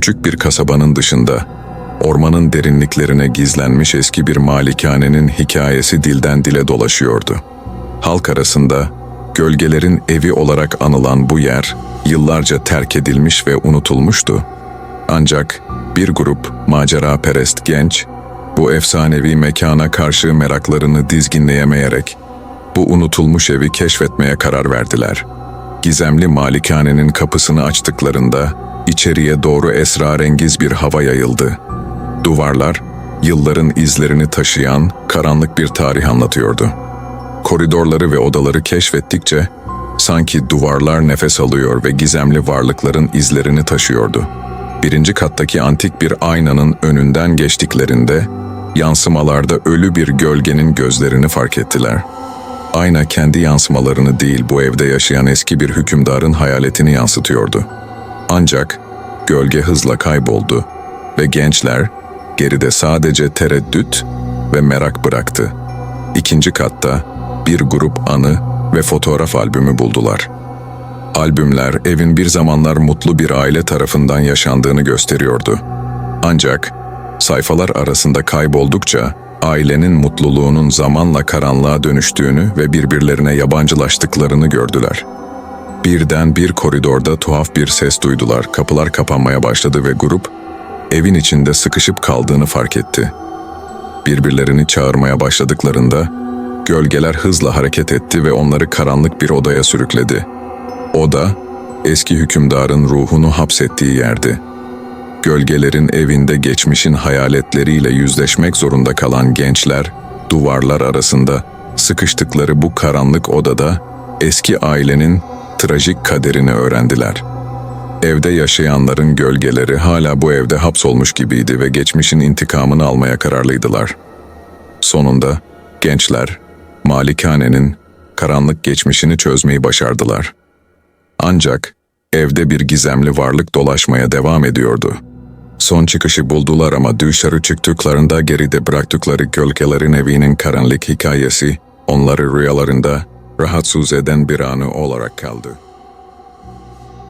Küçük bir kasabanın dışında, ormanın derinliklerine gizlenmiş eski bir malikanenin hikayesi dilden dile dolaşıyordu. Halk arasında gölgelerin evi olarak anılan bu yer yıllarca terk edilmiş ve unutulmuştu. Ancak bir grup macera perest genç bu efsanevi mekana karşı meraklarını dizginleyemeyerek bu unutulmuş evi keşfetmeye karar verdiler. Gizemli malikanenin kapısını açtıklarında içeriye doğru esrarengiz bir hava yayıldı. Duvarlar yılların izlerini taşıyan karanlık bir tarih anlatıyordu. Koridorları ve odaları keşfettikçe sanki duvarlar nefes alıyor ve gizemli varlıkların izlerini taşıyordu. Birinci kattaki antik bir aynanın önünden geçtiklerinde yansımalarda ölü bir gölgenin gözlerini fark ettiler. Ayna kendi yansımalarını değil bu evde yaşayan eski bir hükümdarın hayaletini yansıtıyordu. Ancak gölge hızla kayboldu ve gençler geride sadece tereddüt ve merak bıraktı. İkinci katta bir grup anı ve fotoğraf albümü buldular. Albümler evin bir zamanlar mutlu bir aile tarafından yaşandığını gösteriyordu. Ancak sayfalar arasında kayboldukça ailenin mutluluğunun zamanla karanlığa dönüştüğünü ve birbirlerine yabancılaştıklarını gördüler. Birden bir koridorda tuhaf bir ses duydular. Kapılar kapanmaya başladı ve grup evin içinde sıkışıp kaldığını fark etti. Birbirlerini çağırmaya başladıklarında gölgeler hızla hareket etti ve onları karanlık bir odaya sürükledi. Oda eski hükümdarın ruhunu hapsettiği yerdi. Gölgelerin evinde geçmişin hayaletleriyle yüzleşmek zorunda kalan gençler duvarlar arasında sıkıştıkları bu karanlık odada eski ailenin trajik kaderini öğrendiler. Evde yaşayanların gölgeleri hala bu evde hapsolmuş gibiydi ve geçmişin intikamını almaya kararlıydılar. Sonunda gençler malikanenin karanlık geçmişini çözmeyi başardılar. Ancak evde bir gizemli varlık dolaşmaya devam ediyordu. Son çıkışı buldular ama dışarı çıktıklarında geride bıraktıkları gölgelerin evinin karanlık hikayesi onları rüyalarında rahatsız eden bir anı olarak kaldı.